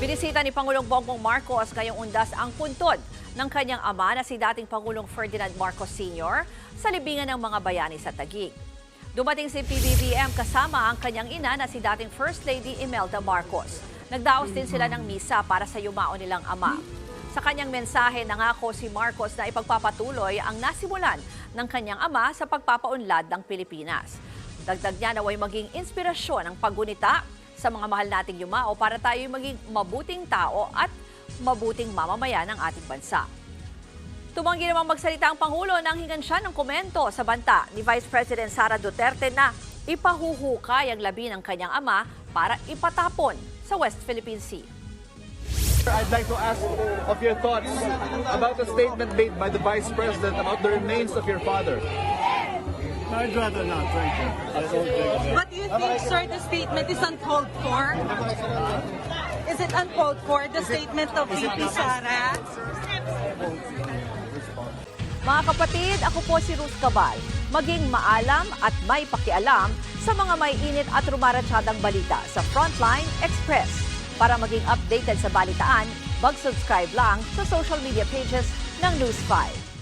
Binisita ni Pangulong Bongbong Marcos ngayong undas ang puntod ng kanyang ama na si dating Pangulong Ferdinand Marcos Sr. sa libingan ng mga bayani sa Taguig. Dumating si PBBM kasama ang kanyang ina na si dating First Lady Imelda Marcos. Nagdaos din sila ng misa para sa yumao nilang ama. Sa kanyang mensahe, nangako si Marcos na ipagpapatuloy ang nasimulan ng kanyang ama sa pagpapaunlad ng Pilipinas. Dagdag niya naway maging inspirasyon ang paggunita sa mga mahal nating yumao para tayo maging mabuting tao at mabuting mamamayan ng ating bansa. Tumanggi namang magsalita ang Pangulo nang hingan siya ng komento sa banta ni Vice President Sara Duterte na ipahuhukay ang labi ng kanyang ama para ipatapon sa West Philippine Sea. I'd like to ask of your thoughts about the statement made by the Vice President about the remains of your father. I'd rather not, thank you. I don't think But do you think, sir, the statement is uncalled for? Is it uncalled for, the statement of VP Sara? Mga kapatid, ako po si Ruth Cabal. Maging maalam at may pakialam sa mga may init at rumaratsadang balita sa Frontline Express. Para maging updated sa balitaan, mag-subscribe lang sa social media pages ng News 5.